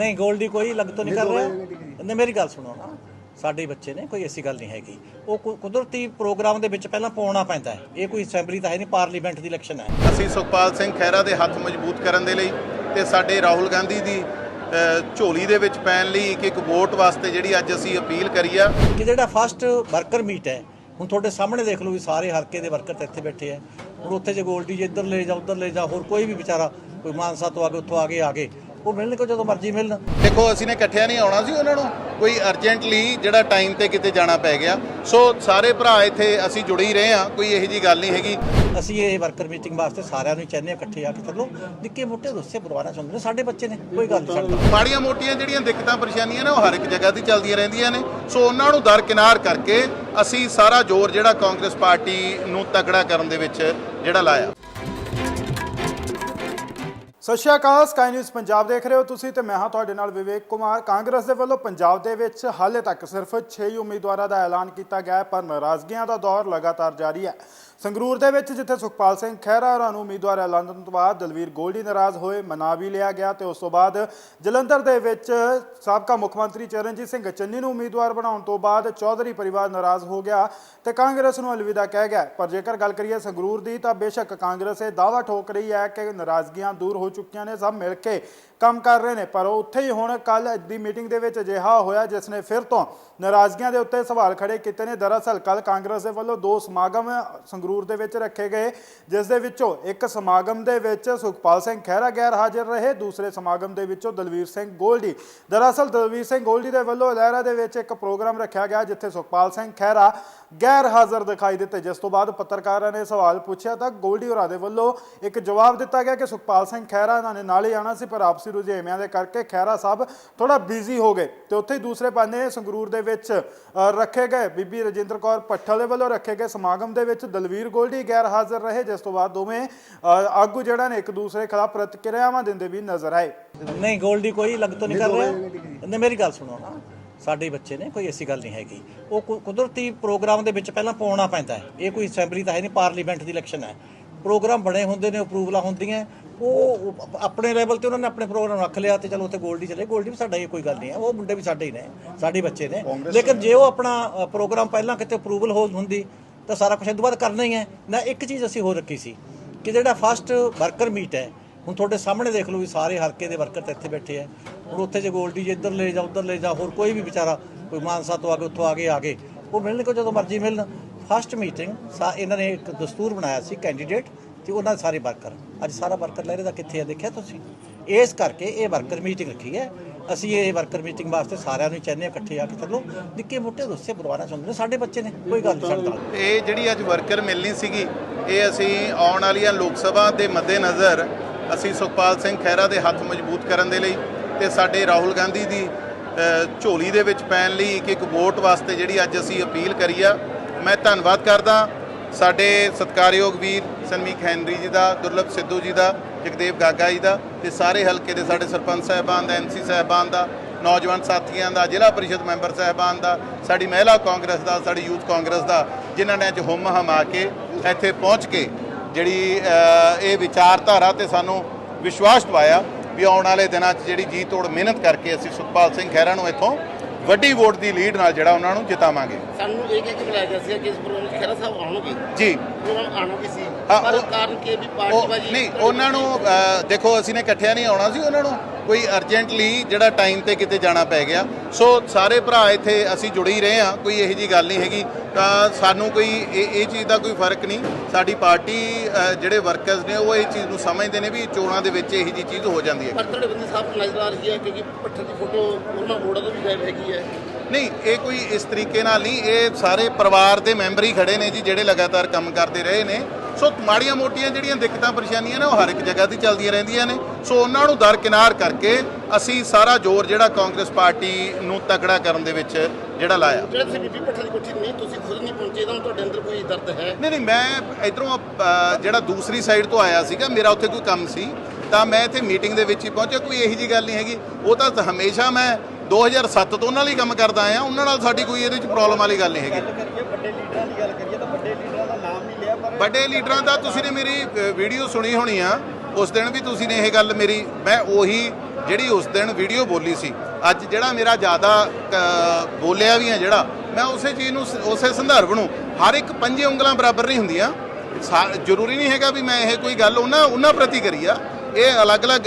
ਨਹੀਂ ਗੋਲਡੀ ਕੋਈ ਲੱਗ ਤੋਂ ਨਹੀਂ ਕਰ ਰਿਹਾ। ਨਹੀਂ ਮੇਰੀ ਗੱਲ ਸੁਣੋ। ਨਾ ਸਾਡੇ ਬੱਚੇ ਨੇ ਕੋਈ ਐਸੀ ਗੱਲ ਨਹੀਂ ਹੈਗੀ। ਉਹ ਕੁ- ਕੁਦਰਤੀ ਪ੍ਰੋਗਰਾਮ ਦੇ ਵਿੱਚ ਪਹਿਲਾਂ ਪਾਉਣਾ ਪੈਂਦਾ ਹੈ। ਇਹ ਕੋਈ ਅਸੈਂਬਲੀ ਤਾਂ ਹੈ ਨਹੀਂ ਪਾਰਲੀਮੈਂਟ ਦੀ ਇਲੈਕਸ਼ਨ ਹੈ। ਅਸੀਂ ਸੁਖਪਾਲ ਸਿੰਘ ਖਹਿਰਾ ਦੇ ਹੱਥ ਮਜ਼ਬੂਤ ਕਰਨ ਦੇ ਲਈ ਤੇ ਸਾਡੇ ਰਾਹੁਲ ਗਾਂਧੀ ਦੀ ਝੋਲੀ ਦੇ ਵਿੱਚ ਪੈਣ ਲਈ ਇੱਕ ਇੱਕ ਵੋਟ ਵਾਸਤੇ ਜਿਹੜੀ ਅੱਜ ਅਸੀਂ ਅਪੀਲ ਕਰੀ ਆ। ਕਿ ਜਿਹੜਾ ਫਸਟ ਵਰਕਰ ਮੀਟ ਹੈ ਹੁਣ ਤੁਹਾਡੇ ਸਾਹਮਣੇ ਦੇਖ ਲਓ ਵੀ ਸਾਰੇ ਹਲਕੇ ਦੇ ਵਰਕਰ ਤਾਂ ਇੱਥੇ ਬੈਠੇ ਆ। ਹੁਣ ਉੱਥੇ ਜੇ ਗੋਲਡੀ ਜੇ ਇੱਧਰ ਲੈ ਜਾ ਉੱਧਰ ਲੈ ਜਾ ਹੋਰ ਕੋਈ ਵੀ ਵਿਚਾਰਾ ਕੋਈ ਮਾਨਸਾ ਤੋਂ ਆਗੇ ਉੱਥੋਂ ਆਗੇ ਆਗੇ ਉਹ ਮਿਲਣ ਕੋ ਜਦੋਂ ਮਰਜ਼ੀ ਮਿਲਣ? ਦੇਖੋ ਅਸੀਂ ਨੇ ਇਕੱਠਿਆਂ ਨਹੀਂ ਆਉਣਾ ਸੀ ਉਹਨਾਂ ਨੂੰ। ਕੋਈ ਅਰਜੈਂਟਲੀ ਜਿਹੜਾ ਟਾਈਮ ਤੇ ਕਿਤੇ ਜਾਣਾ ਪੈ ਗਿਆ। ਸੋ ਸਾਰੇ ਭਰਾ ਇੱਥੇ ਅਸੀਂ ਜੁੜੇ ਹੀ ਰਹੇ ਆ ਕੋਈ ਇਹੋ ਜੀ ਗੱਲ ਨਹੀਂ ਹੈਗੀ। ਅਸੀਂ ਇਹ ਵਰਕਰ ਮੀਟਿੰਗ ਵਾਸਤੇ ਸਾਰਿਆਂ ਨੂੰ ਚਾਹੁੰਦੇ ਹਾਂ ਇਕੱਠੇ ਆ ਕੇ ਚੱਲੋ। ਨਿੱਕੇ ਮੋਟੇ ਰੁੱਸੇ ਪਰਵਾਣਾ ਚਾਹੁੰਦੇ ਨੇ ਸਾਡੇ ਬੱਚੇ ਨੇ ਕੋਈ ਗੱਲ ਨਹੀਂ ਛੱਡਦਾ ਮਾੜੀਆਂ ਮੋਟੀਆਂ ਜਿਹੜੀਆਂ ਦਿੱਕਤਾਂ ਪਰੇਸ਼ਾਨੀਆਂ ਨੇ ਉਹ ਹਰ ਇੱਕ ਜਗ੍ਹਾ ਤੇ ਚੱਲਦੀਆਂ ਰਹਿੰਦੀਆਂ ਨੇ। ਸੋ ਉਹਨਾਂ ਨੂੰ ਦਰਕਿਨਾਰ ਕਰਕੇ ਅਸੀਂ ਸਾਰਾ ਜ਼ੋਰ ਜਿਹੜਾ ਕਾਂਗਰਸ ਪਾਰਟੀ ਨੂੰ ਤਕੜਾ ਕਰਨ ਦੇ ਵਿੱਚ ਜਿਹੜਾ ਲਾਇਆ। ਸਤਿ ਸ਼੍ਰੀ ਅਕਾਲ ਸਕਾਈ ਨਿਊਜ਼ ਪੰਜਾਬ ਦੇਖ ਰਹੇ ਹੋ ਤੁਸੀਂ ਤੇ ਮੈਂ ਹਾਂ ਤੁਹਾਡੇ ਨਾਲ ਵਿਵੇਕ ਕੁਮਾਰ। ਕਾਂਗਰਸ ਦੇ ਵੱਲੋਂ ਪੰਜਾਬ ਦੇ ਵਿੱਚ ਹਾਲੇ ਤੱਕ ਸਿਰਫ 6 ਉਮੀਦਵਾਰਾਂ ਦਾ ਐਲਾਨ ਕੀਤਾ ਗਿਆ ਹੈ, ਪਰ ਨਾਰਾਜ਼ਗੀਆਂ ਦਾ ਦੌਰ ਲਗਾਤਾਰ ਜਾਰੀ ਹੈ। ਸੰਗਰੂਰ ਦੇ ਵਿੱਚ ਜਿੱਥੇ ਸੁਖਪਾਲ ਸਿੰਘ ਖਹਿਰਾ ਹੋਰਾਂ ਨੂੰ ਉਮੀਦਵਾਰ ਐਲਾਨ ਤੋਂ ਬਾਅਦ ਦਲਵੀਰ ਗੋਲਡੀ ਨਾਰਾਜ਼ ਹੋਏ ਮਨਾ ਵੀ ਲਿਆ ਗਿਆ ਤੇ ਉਸ ਤੋਂ ਬਾਅਦ ਜਲੰਧਰ ਦੇ ਵਿੱਚ ਸਾਬਕਾ ਮੁੱਖ ਮੰਤਰੀ ਚਰਨਜੀਤ ਸਿੰਘ ਚੰਨੀ ਨੂੰ ਉਮੀਦਵਾਰ ਬਣਾਉਣ ਤੋਂ ਬਾਅਦ ਚੌਧਰੀ ਪਰਿਵਾਰ ਨਾਰਾਜ਼ ਹੋ ਗਿਆ ਤੇ ਕਾਂਗਰਸ ਨੂੰ ਅਲਵਿਦਾ ਕਹਿ ਗਿਆ। ਪਰ ਜੇਕਰ ਗੱਲ ਕਰੀਏ ਸੰਗਰੂਰ ਦੀ ਤਾਂ ਬੇਸ਼ੱਕ ਕਾਂਗਰਸ ਇਹ ਦਾਅਵਾ ਠੋਕ ਰਹੀ ਹੈ ਕਿ ਨਾਰਾਜ਼ਗੀਆਂ ਦੂਰ ਹੋ ਚੁੱਕੀਆਂ ਨੇ, ਸਭ ਮਿਲ ਕੇ ਕੰਮ ਕਰ ਰਹੇ ਨੇ, ਪਰ ਉਹ ਉੱਥੇ ਹੀ ਹੁਣ ਕੱਲ ਦੀ ਮੀਟਿੰਗ ਦੇ ਵਿੱਚ ਅਜਿਹਾ ਹੋਇਆ, ਜਿਸ ਨੇ ਫਿਰ ਤੋਂ ਨਾਰਾਜ਼ਗੀਆਂ ਦੇ ਉੱਤੇ ਸਵਾਲ ਖੜੇ ਕੀਤੇ ਨੇ। ਦਰਅਸਲ ਕੱਲ ਕਾਂਗਰਸ ਦੇ ਵੱਲੋਂ ਦੋ ਸਮਾਗਮ ਸੰਗਰੂਰ ਦੇ ਵਿੱਚ ਰੱਖੇ ਗਏ, ਜਿਸ ਦੇ ਵਿੱਚੋਂ ਇੱਕ ਸਮਾਗਮ ਦੇ ਵਿੱਚ ਸੁਖਪਾਲ ਸਿੰਘ ਖਹਿਰਾ ਗੈਰ ਹਾਜ਼ਰ ਰਹੇ, ਦੂਸਰੇ ਸਮਾਗਮ ਦੇ ਵਿੱਚੋਂ ਦਲਵੀਰ ਸਿੰਘ ਗੋਲਡੀ। ਦਰਅਸਲ ਦਲਵੀਰ ਸਿੰਘ ਗੋਲਡੀ ਦੇ ਵੱਲੋਂ ਲਹਿਰਾ ਦੇ ਵਿੱਚ ਇੱਕ ਪ੍ਰੋਗਰਾਮ ਰੱਖਿਆ ਗਿਆ, ਜਿੱਥੇ ਸੁਖਪਾਲ ਸਿੰਘ ਖਹਿਰਾ ਗੈਰ ਹਾਜ਼ਰ ਦਿਖਾਈ ਦਿੱਤੇ। ਜਿਸ ਤੋਂ ਬਾਅਦ ਪੱਤਰਕਾਰਾਂ ਨੇ ਸਵਾਲ ਪੁੱਛਿਆ ਤਾਂ ਗੋਲਡੀ ਹੋਰਾਂ ਦੇ ਵੱਲੋਂ ਇੱਕ ਜਵਾਬ ਦਿੱਤਾ ਗਿਆ ਕਿ ਸੁਖਪਾਲ ਸਿੰਘ ਖਹਿਰਾ ਇਹਨਾਂ ਨੇ ਨਾਲ ਹੀ ਆਣਾ ਸੀ ਪਰ ਆਪਸੀ ਰੁਝੇਵਿਆਂ ਦੇ ਕਰਕੇ ਖਹਿਰਾ ਸਾਹਿਬ ਥੋੜਾ ਬਿਜ਼ੀ ਹੋ ਗਏ ਤੇ ਉੱਥੇ ਹੀ ਦੂਸਰੇ ਪਾਸੇ ਸੰਗਰੂਰ ਦੇ ਵਿੱਚ ਰੱਖੇ ਗਏ। ਬੀਬੀ ਰਜਿੰਦਰ ਕੌਰ ਪੱਠਲ ਦੇ ਵੱਲੋਂ ਰੱਖੇ ਗਏ ਸਮਾਗਮ ਦੇ ਵਿੱਚ ਦਲਵੀਰ ਗੋਲਡੀ ਗੈਰ ਹਾਜ਼ਰ ਰਹੇ ਜਿਸ ਤੋਂ ਬਾਅਦ ਦੋਵੇਂ ਆਗੂ ਜਿਹੜਾ ਨੇ ਇੱਕ ਦੂਸਰੇ ਖਿਲਾਫ ਪ੍ਰਤੀਕਿਰਿਆਵਾਂ ਦਿੰਦੇ ਵੀ ਨਜ਼ਰ ਆਏ। ਨਹੀਂ ਗੋਲਡੀ ਕੋਈ ਲੱਗ ਤੋਂ ਨਹੀਂ ਕਰ ਰਿਹਾ। ਮੇਰੀ ਗੱਲ ਸੁਣੋ। ਸਾਡੇ ਬੱਚੇ ਨੇ ਕੋਈ ਐਸੀ ਗੱਲ ਨਹੀਂ ਹੈਗੀ। ਉਹ ਕੁਦਰਤੀ ਪ੍ਰੋਗਰਾਮ ਦੇ ਵਿੱਚ ਪਹਿਲਾਂ ਪਾਉਣਾ ਪੈਂਦਾ ਹੈ। ਇਹ ਕੋਈ ਅਸੈਂਬਲੀ ਤਾਂ ਹੈ ਨਹੀਂ ਪਾਰਲੀਮੈਂਟ ਦੀ ਇਲੈਕਸ਼ਨ ਹੈ। ਪ੍ਰੋਗਰਾਮ ਬਣੇ ਹੁੰਦੇ ਨੇ ਅਪਰੂਵਲਾਂ ਹੁੰਦੀਆਂ ਉਹ ਆਪਣੇ ਲੈਵਲ ਤੇ ਉਹਨਾਂ ਨੇ ਆਪਣੇ ਪ੍ਰੋਗਰਾਮ ਰੱਖ ਲਿਆ ਤੇ ਚਲੋ ਉੱਥੇ ਗੋਲਡੀ ਚਲੇ। ਗੋਲਡੀ ਵੀ ਸਾਡਾ ਇਹ ਕੋਈ ਗੱਲ ਨਹੀਂ ਹੈ। ਉਹ ਮੁੰਡੇ ਵੀ ਸਾਡੇ ਹੀ ਨੇ ਸਾਡੇ ਬੱਚੇ ਨੇ। ਲੇਕਿਨ ਜੇ ਉਹ ਆਪਣਾ ਪ੍ਰੋਗਰਾਮ ਪਹਿਲਾਂ ਕਿਤੇ ਅਪਰੂਵਲ ਹੋ ਹੁੰਦੀ ਤਾਂ ਸਾਰਾ ਕੁਝ ਇਹ ਤੋਂ ਬਾਅਦ ਕਰਨਾ ਹੀ ਹੈ। ਨਾ ਇੱਕ ਚੀਜ਼ ਅਸੀਂ ਹੋਰ ਰੱਖੀ ਸੀ ਕਿ ਜਿਹੜਾ ਫਸਟ ਵਰਕਰ ਮੀਟ ਹੈ ਹੁਣ ਤੁਹਾਡੇ ਸਾਹਮਣੇ ਦੇਖ ਲਓ ਵੀ ਸਾਰੇ ਹਲਕੇ ਦੇ ਵਰਕਰ ਤਾਂ ਇੱਥੇ ਬੈਠੇ ਆ। ਹੁਣ ਉੱਥੇ ਜੇ ਗੋਲਡੀ ਜੇ ਇੱਧਰ ਲੈ ਜਾ, ਉੱਧਰ ਲੈ ਜਾ, ਹੋਰ ਕੋਈ ਵੀ ਵਿਚਾਰਾ, ਕੋਈ ਮਾਨਸਾ ਤੋਂ ਆ ਕੇ, ਉੱਥੋਂ ਆ ਕੇ ਆ ਆਗੇ ਉਹ ਮਿਲਣ ਕੋ ਜਦੋਂ ਮਰਜ਼ੀ ਮਿਲਣ। ਫਸਟ ਮੀਟਿੰਗ ਸਾ ਇਹਨਾਂ ਨੇ ਇੱਕ ਦਸਤੂਰ ਬਣਾਇਆ ਸੀ ਕੈਂਡੀਡੇਟ ਤੇ ਉਹਨਾਂ ਦੇ ਸਾਰੇ ਵਰਕਰ। ਅੱਜ ਸਾਰਾ ਵਰਕਰ ਲਹਿਰੇ ਦਾ ਕਿੱਥੇ ਆ ਦੇਖਿਆ ਤੁਸੀਂ? ਇਸ ਕਰਕੇ ਇਹ ਵਰਕਰ ਮੀਟਿੰਗ ਰੱਖੀ ਹੈ। ਅਸੀਂ ਇਹ ਵਰਕਰ ਮੀਟਿੰਗ ਵਾਸਤੇ ਸਾਰਿਆਂ ਨੂੰ ਚਾਹੁੰਦੇ ਹਾਂ ਇਕੱਠੇ ਆ ਕੇ ਚੱਲੋ। ਨਿੱਕੇ ਮੋਟੇ ਰੁੱਸੇ ਪਰਿਵਾਰਾਂ ਚਾਹੁੰਦੇ ਨੇ ਸਾਡੇ ਬੱਚੇ ਨੇ। ਕੋਈ ਗੱਲ ਨਹੀਂ ਇਹ ਜਿਹੜੀ ਅੱਜ ਵਰਕਰ ਮਿਲਣੀ ਸੀਗੀ, ਇਹ ਅਸੀਂ ਆਉਣ ਵਾਲੀਆਂ ਲੋਕ ਸਭਾ ਦੇ ਮੱਦੇਨਜ਼ਰ ਅਸੀਂ ਸੁਖਪਾਲ ਸਿੰਘ ਖਹਿਰਾ ਦੇ ਹੱਥ ਮਜ਼ਬੂਤ ਕਰਨ ਦੇ ਲਈ ਤੇ ਸਾਡੇ ਰਾਹੁਲ ਗਾਂਧੀ ਦੀ ਝੋਲੀ ਦੇ ਵਿੱਚ ਪੈਣ ਲਈ ਇੱਕ ਇੱਕ ਵੋਟ ਵਾਸਤੇ ਜਿਹੜੀ ਅੱਜ ਅਸੀਂ ਅਪੀਲ ਕਰੀ ਆ। ਮੈਂ ਧੰਨਵਾਦ ਕਰਦਾ ਸਾਡੇ ਸਤਿਕਾਰਯੋਗ ਵੀਰ ਸਨਮੀਕ ਹੈਨਰੀ ਜੀ ਦਾ, ਦੁਰਲਭ ਸਿੱਧੂ ਜੀ ਦਾ, ਜਗਦੇਵ ਗਾਗਾ ਜੀ ਦਾ ਤੇ ਸਾਰੇ ਹਲਕੇ ਦੇ ਸਾਡੇ ਸਰਪੰਚ ਸਾਹਿਬਾਨ ਦਾ ਐਮਸੀ ਸਾਹਿਬਾਨ ਦਾ, ਨੌਜਵਾਨ ਸਾਥੀਆਂ ਦਾ, ਜ਼ਿਲ੍ਹਾ ਪਰਿਸ਼ਦ ਮੈਂਬਰ ਸਾਹਿਬਾਨ ਦਾ, ਸਾਡੀ ਮਹਿਲਾ ਕਾਂਗਰਸ ਦਾ, ਸਾਡੀ ਯੂਥ ਕਾਂਗਰਸ ਦਾ, ਜਿਨ੍ਹਾਂ ਨੇ ਅੱਜ ਹੁੰਮ ਹਮਾ ਕੇ ਇੱਥੇ ਪਹੁੰਚ ਕੇ ਜਿਹੜੀ ਇਹ ਵਿਚਾਰਧਾਰਾ ਤੇ ਸਾਨੂੰ ਵਿਸ਼ਵਾਸ ਦਵਾਇਆ ਵੀ ਆਉਣ ਵਾਲੇ ਦਿਨਾਂ 'ਚ ਜਿਹੜੀ ਜੀ ਤੋੜ ਮਿਹਨਤ ਕਰਕੇ ਅਸੀਂ ਸੁਖਪਾਲ ਸਿੰਘ ਖਹਿਰਾ ਨੂੰ ਇੱਥੋਂ ਵੱਡੀ ਵੋਟ ਦੀ ਲੀਡ ਨਾਲ ਜਿਹੜਾ ਉਹਨਾਂ ਨੂੰ ਜਿਤਾਵਾਂਗੇ। ਸਾਨੂੰ ਇਹ ਕਹਿ ਕੇ ਬੁਲਾਇਆ ਗਿਆ ਸੀ ਕਿ ਇਸ ਪ੍ਰੋਗਰਾਮ ਖਹਿਰਾ ਸਾਹਿਬ ਆਉਣਗੇ? ਜੀ। ਪ੍ਰੋਗਰਾਮ ਆਉਣਗੇ ਸੀ। ਪਰ ਉਹ- ਕਾਰਨ ਕਿ ਵੀ ਉਹ ਪਾਰਟੀਬਾਜੀ ਨਹੀਂ ਉਹਨਾਂ ਨੂੰ ਦੇਖੋ ਅਸੀਂ ਨੇ ਇਕੱਠਿਆਂ ਨਹੀਂ ਆਉਣਾ ਸੀ ਉਹਨਾਂ ਨੂੰ। ਕੋਈ ਅਰਜੈਂਟਲੀ ਜਿਹੜਾ ਟਾਈਮ ਤੇ ਕਿਤੇ ਜਾਣਾ ਪੈ ਗਿਆ। ਸੋ ਸਾਰੇ ਭਰਾ ਇੱਥੇ ਅਸੀਂ ਜੁੜੇ ਹੀ ਰਹੇ ਆ ਕੋਈ ਇਹੋ ਜੀ ਗੱਲ ਨਹੀਂ ਹੈਗੀ। ਤਾਂ ਸਾਨੂੰ ਕੋਈ ਇਹ ਇਹ ਚੀਜ਼ ਦਾ ਕੋਈ ਫ਼ਰਕ ਨਹੀਂ। ਸਾਡੀ ਪਾਰਟੀ ਜਿਹੜੇ ਵਰਕਰਸ ਨੇ ਉਹ ਇਹ ਚੀਜ਼ ਨੂੰ ਸਮਝਦੇ ਨੇ ਵੀ ਚੋਣਾਂ ਦੇ ਵਿੱਚ ਇਹੋ ਜੀ ਚੀਜ਼ ਹੋ ਜਾਂਦੀ ਹੈ। ਪਰ ਤੁਹਾਡੇ ਬੰਦੇ ਸਾਹਿਬ ਨਜ਼ਰ ਆ ਰਹੀ ਹੈ ਕਿਉਂਕਿ ਪੱਠਰ ਦੀ ਫੋਟੋ ਉਹਨਾਂ ਮੋੜਾ ਤੋਂ ਵੀ ਗਾਇਬ ਹੈਗੀ ਹੈ। ਨਹੀਂ ਇਹ ਕੋਈ ਇਸ ਤਰੀਕੇ ਨਾਲ ਨਹੀਂ। ਇਹ ਸਾਰੇ ਪਰਿਵਾਰ ਦੇ ਮੈਂਬਰ ਹੀ ਖੜੇ ਨੇ ਜੀ ਜਿਹੜੇ ਲਗਾਤਾਰ ਕੰਮ ਕਰਦੇ ਰਹੇ ਨੇ। ਸੋ ਮਾੜੀਆਂ ਮੋਟੀਆਂ ਜਿਹੜੀਆਂ ਦਿੱਕਤਾਂ ਪਰੇਸ਼ਾਨੀਆਂ ਨੇ ਉਹ ਹਰ ਇੱਕ ਜਗ੍ਹਾ ਤੇ ਚੱਲਦੀਆਂ ਰਹਿੰਦੀਆਂ ਨੇ। ਸੋ ਉਹਨਾਂ ਨੂੰ ਦਰਕਿਨਾਰ ਕਰਕੇ ਅਸੀਂ ਸਾਰਾ ਜ਼ੋਰ ਜਿਹੜਾ ਕਾਂਗਰਸ ਪਾਰਟੀ ਨੂੰ ਤਕੜਾ ਕਰਨ ਦੇ ਵਿੱਚ ਜਿਹੜਾ ਲਾਇਆ। ਜਿਹੜਾ ਤੁਸੀਂ ਬੀਬੀ ਪੱਠਰ ਦੀ ਕੋਠੀ ਨਹੀਂ ਤੁਸੀਂ ਖੁਦ ਨਹੀਂ ਪਹੁੰਚੇ ਤਾਂ ਤੁਹਾਡੇ ਅੰਦਰ ਕੋਈ ਦਰਦ ਹੈ? ਨਹੀਂ ਨਹੀਂ ਮੈਂ ਇਧਰੋਂ ਜਿਹੜਾ ਦੂਸਰੀ ਸਾਈਡ ਤੋਂ ਆਇਆ ਸੀਗਾ ਮੇਰਾ ਉੱਥੇ ਕੋਈ ਕੰਮ ਸੀ ਤਾਂ ਮੈਂ ਇੱਥੇ ਮੀਟਿੰਗ ਦੇ ਵਿੱਚ ਹੀ ਪਹੁੰਚਿਆ ਕੋਈ ਇਹੋ ਜੀ ਗੱਲ ਨਹੀਂ ਹੈਗੀ। ਉਹ ਤਾਂ ਹਮੇਸ਼ਾ ਮੈਂ 2007 ਤੋਂ ਉਹਨਾਂ ਹੀ ਕੰਮ ਕਰਦਾ ਆਇਆ ਉਹਨਾਂ ਨਾਲ ਸਾਡੀ ਕੋਈ ਇਹਦੇ ਵਿੱਚ ਪ੍ਰੋਬਲਮ ਵਾਲੀ ਗੱਲ ਨਹੀਂ ਹੈਗੀ। ਵੱਡੇ ਲੀਡਰਾਂ ਦਾ ਤੁਸੀਂ ਨੇ ਮੇਰੀ ਵੀਡੀਓ ਸੁਣੀ ਹੋਣੀ ਆ। ਉਸ ਦਿਨ ਵੀ ਤੁਸੀਂ ਨੇ ਇਹ ਗੱਲ ਮੇਰੀ, ਮੈਂ ਉਹੀ ਜਿਹੜੀ ਉਸ ਦਿਨ ਵੀਡੀਓ ਬੋਲੀ ਸੀ। ਅੱਜ ਜਿਹੜਾ ਮੇਰਾ ਜ਼ਿਆਦਾ ਬੋਲਿਆ ਵੀ ਹੈ ਜਿਹੜਾ, ਮੈਂ ਉਸੇ ਚੀਜ਼ ਨੂੰ ਉਸੇ ਸੰਦਰਭ ਨੂੰ ਹਰ ਇੱਕ ਪੰਜੇ ਉਂਗਲਾਂ ਬਰਾਬਰ ਨਹੀਂ ਹੁੰਦੀਆਂ। ਸਾ- ਜ਼ਰੂਰੀ ਨਹੀਂ ਹੈਗਾ ਵੀ ਮੈਂ ਇਹ ਕੋਈ ਗੱਲ ਉਹਨਾਂ ਉਹਨਾਂ ਪ੍ਰਤੀ ਕਰੀ ਆ। ਇਹ ਅਲੱਗ-ਅਲੱਗ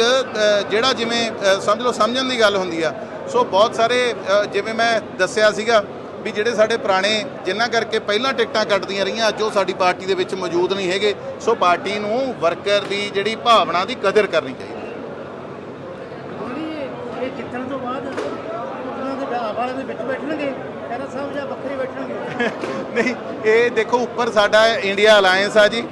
ਜਿਹੜਾ ਜਿਵੇਂ ਸਮਝ ਲਓ ਸਮਝਣ ਦੀ ਗੱਲ ਹੁੰਦੀ ਆ। ਸੋ ਬਹੁਤ ਸਾਰੇ ਜਿਵੇਂ ਮੈਂ ਦੱਸਿਆ ਸੀਗਾ ਵੀ ਜਿਹੜੇ ਸਾਡੇ ਪੁਰਾਣੇ ਜਿਨ੍ਹਾਂ ਕਰਕੇ ਪਹਿਲਾਂ ਟਿਕਟਾਂ ਕੱਟਦੀਆਂ ਰਹੀਆਂ ਅੱਜ ਉਹ ਸਾਡੀ ਪਾਰਟੀ ਦੇ ਵਿੱਚ ਮੌਜੂਦ ਨਹੀਂ ਹੈਗੇ। ਸੋ ਪਾਰਟੀ ਨੂੰ ਵਰਕਰ ਦੀ ਜਿਹੜੀ ਭਾਵਨਾ ਦੀ ਕਦਰ ਕਰਨੀ ਚਾਹੀਦੀ ਇਹ ਜਿੱਤਣ ਤੋਂ ਬਾਅਦ ਉਹਨਾਂ ਦੇ ਵਿਆਹ ਵਾਲੇ ਦੇ ਵਿੱਚ ਬੈਠਣਗੇ ਖੈਰਾ ਸਾਹਿਬ ਜਾਂ ਵੱਖਰੇ ਬੈਠਣਗੇ। ਨਹੀਂ ਇਹ ਦੇਖੋ ਉੱਪਰ ਸਾਡਾ ਇੰਡੀਆ ਅਲਾਈਅੰਸ ਆ ਜੀ।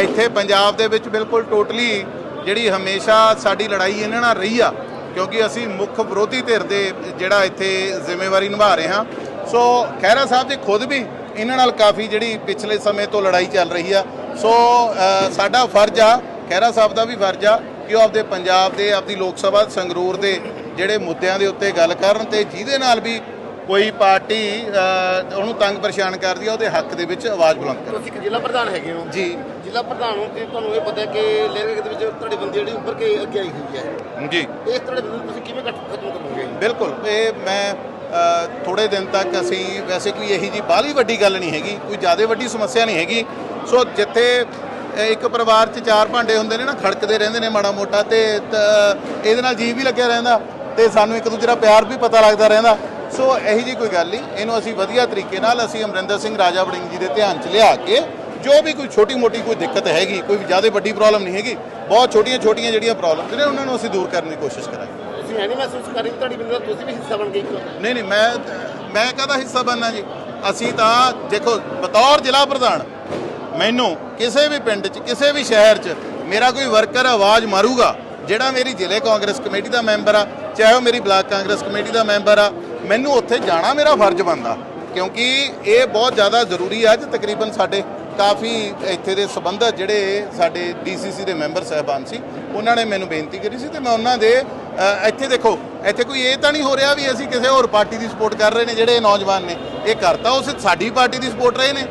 ਇੱਥੇ ਪੰਜਾਬ ਦੇ ਵਿੱਚ ਬਿਲਕੁਲ ਟੋਟਲੀ ਜਿਹੜੀ ਹਮੇਸ਼ਾ ਸਾਡੀ ਲੜਾਈ ਇਹਨਾਂ ਨਾਲ ਰਹੀ ਆ। ਕਿਉਂਕਿ ਅਸੀਂ ਮੁੱਖ ਵਿਰੋਧੀ ਧਿਰ ਦੇ ਜਿਹੜਾ ਇੱਥੇ ਜ਼ਿੰਮੇਵਾਰੀ ਨਿਭਾ ਰਹੇ ਹਾਂ। ਸੋ ਖਹਿਰਾ ਸਾਹਿਬ ਜੀ ਖੁਦ ਵੀ ਇਹਨਾਂ ਨਾਲ ਕਾਫੀ ਜਿਹੜੀ ਪਿਛਲੇ ਸਮੇਂ ਤੋਂ ਲੜਾਈ ਚੱਲ ਰਹੀ ਆ। ਸੋ ਸਾਡਾ ਫਰਜ਼ ਆ, ਖਹਿਰਾ ਸਾਹਿਬ ਦਾ ਵੀ ਫਰਜ਼ ਆ, ਕਿ ਉਹ ਆਪਦੇ ਪੰਜਾਬ ਦੇ, ਆਪਦੀ ਲੋਕ ਸਭਾ ਸੰਗਰੂਰ ਦੇ ਜਿਹੜੇ ਮੁੱਦਿਆਂ ਦੇ ਉੱਤੇ ਗੱਲ ਕਰਨ ਤੇ ਜਿਹਦੇ ਨਾਲ ਵੀ ਕੋਈ ਪਾਰਟੀ ਉਹਨੂੰ ਤੰਗ ਪਰੇਸ਼ਾਨ ਕਰਦੀ ਆ ਉਹਦੇ ਹੱਕ ਦੇ ਵਿੱਚ ਆਵਾਜ਼ ਬੁਲੰਦ ਕਰੇ ਤੁਸੀਂ ਜ਼ਿਲ੍ਹਾ ਪ੍ਰਧਾਨ ਹੈਗੇ ਹੋ। ਜੀ। ਜ਼ਿਲ੍ਹਾ ਪ੍ਰਧਾਨ ਹੋ ਤੇ ਤੁਹਾਨੂੰ ਇਹ ਪਤਾ ਹੈ ਕਿ ਲਹਿਰੇ ਦੇ ਵਿੱਚ ਤੁਹਾਡੀ ਬੰਦੀ ਜਿਹੜੀ ਉੱਪਰ ਕੇ ਅੱਗੇ ਆਈ ਹੋਈ ਹੈ। ਜੀ। ਇਸ ਬੰਦੀ ਨੂੰ ਤੁਸੀਂ ਕਿਵੇਂ ਖਤਮ ਕਰੋਗੇ? ਬਿਲਕੁਲ। ਇਹ ਮੈਂ ਥੋੜੇ ਦਿਨ ਤੱਕ ਅਸੀਂ ਵੈਸੇ ਕੋਈ ਇਹੀ ਜੀ ਬਾਹਲੀ ਵੱਡੀ ਗੱਲ ਨਹੀਂ ਹੈਗੀ ਕੋਈ ਜ਼ਿਆਦਾ ਵੱਡੀ ਸਮੱਸਿਆ ਨਹੀਂ ਹੈਗੀ। ਸੋ ਜਿੱਥੇ ਇੱਕ ਪਰਿਵਾਰ 'ਚ ਚਾਰ ਭਾਂਡੇ ਹੁੰਦੇ ਨੇ ਨਾ ਖੜਕਦੇ ਰਹਿੰਦੇ ਨੇ ਮਾੜਾ ਮੋਟਾ ਤ- ਇਹਦੇ ਨਾਲ ਜੀਵ ਵੀ ਲੱਗਿਆ ਰਹਿੰਦਾ ਤੇ ਸਾਨੂੰ ਇੱਕ ਦੂਜੇ ਦਾ ਪਿਆਰ ਵੀ ਪਤਾ ਲੱਗਦਾ ਰਹਿੰਦਾ। ਸੋ ਇਹੀ ਜੀ ਕੋਈ ਗੱਲ ਨਹੀਂ ਇਹਨੂੰ ਅਸੀਂ ਵਧੀਆ ਤਰੀਕੇ ਨਾਲ ਅਸੀਂ ਅਮਰਿੰਦਰ ਸਿੰਘ ਰਾਜਾ ਵੜਿੰਗ ਜੀ ਦੇ ਧਿਆਨ 'ਚ ਲਿਆ ਕੇ ਜੋ ਵੀ ਕੋਈ ਛੋਟੀ ਮੋਟੀ ਕੋਈ ਦਿੱਕਤ ਹੈਗੀ ਕੋਈ ਜ਼ਿਆਦਾ ਵੱਡੀ ਪ੍ਰੋਬਲਮ ਨਹੀਂ ਹੈਗੀ ਬਹੁਤ ਛੋਟੀਆਂ ਛੋਟੀਆਂ ਜਿਹੜੀਆਂ ਪ੍ਰੋਬਲਮਸ ਨੇ ਉਹਨਾਂ ਨੂੰ ਅਸੀਂ ਦੂਰ ਕਰਨ ਦੀ ਕੋਸ਼ਿਸ਼ ਕਰਾਂਗੇ। ਤੁਸੀਂ ਨਹੀਂ ਮਹਿਸੂਸ ਕਰ ਰਹੇ ਤੁਹਾਡੀ ਬੰਦੀ ਤੁਸੀਂ ਵੀ ਹਿੱਸਾ ਬਣ ਗਏ ਨਹੀਂ ਨਹੀਂ ਮੈਂ ਮੈਂ ਕਹਦਾ ਹਿੱਸਾ ਬਣਨਾ ਜੀ? ਅਸੀਂ ਤਾਂ ਦੇਖੋ ਬਤੌਰ ਜ਼ਿਲ੍ਹਾ ਪ੍ਰਧਾਨ ਮੈਨੂੰ ਕਿਸੇ ਵੀ ਪਿੰਡ 'ਚ ਕਿਸੇ ਵੀ ਸ਼ਹਿਰ 'ਚ ਮੇਰਾ ਕੋਈ ਵਰਕਰ ਆਵਾਜ਼ ਮਾਰੂਗਾ ਜਿਹੜਾ ਮੇਰੀ ਜ਼ਿਲ੍ਹੇ ਕਾਂਗਰਸ ਕਮੇਟੀ ਦਾ ਮੈਂਬਰ ਆ ਚਾਹੇ ਉਹ ਮੇਰੀ ਬਲਾਕ ਕਾਂਗਰਸ ਕਮੇਟੀ ਦਾ ਮੈਂਬਰ ਆ ਮੈਨੂੰ ਉੱਥੇ ਜਾਣਾ ਮੇਰਾ ਫਰਜ਼ ਬਣਦਾ, ਕਿਉਂਕਿ ਇਹ ਬਹੁਤ ਜ਼ਿਆਦਾ ਜ਼ਰੂਰੀ ਆ ਅੱਜ ਤਕਰੀਬਨ ਸਾਡੇ ਕਾਫੀ ਇੱਥੇ ਦੇ ਸਬੰਧਤ ਜਿਹੜੇ ਸਾਡੇ ਡੀਸੀਸੀ ਦੇ ਮੈਂਬਰ ਸਹਿਬਾਨ ਸੀ, ਉਹਨਾਂ ਨੇ ਮੈਨੂੰ ਬੇਨਤੀ ਕਰੀ ਸੀ ਤੇ ਮੈਂ ਉਹਨਾਂ ਦੇ ਇੱਥੇ ਦੇਖੋ, ਇੱਥੇ ਕੋਈ ਇਹ ਤਾਂ ਨਹੀਂ ਹੋ ਰਿਹਾ ਵੀ ਅਸੀਂ ਕਿਸੇ ਹੋਰ ਪਾਰਟੀ ਦੀ ਸਪੋਰਟ ਕਰ ਰਹੇ ਨੇ, ਜਿਹੜੇ ਨੌਜਵਾਨ ਨੇ, ਇਹ ਕਰਤਾ ਉਸ ਸਾਡੀ ਪਾਰਟੀ ਦੀ ਸਪੋਰਟ ਰਹੇ ਨੇ।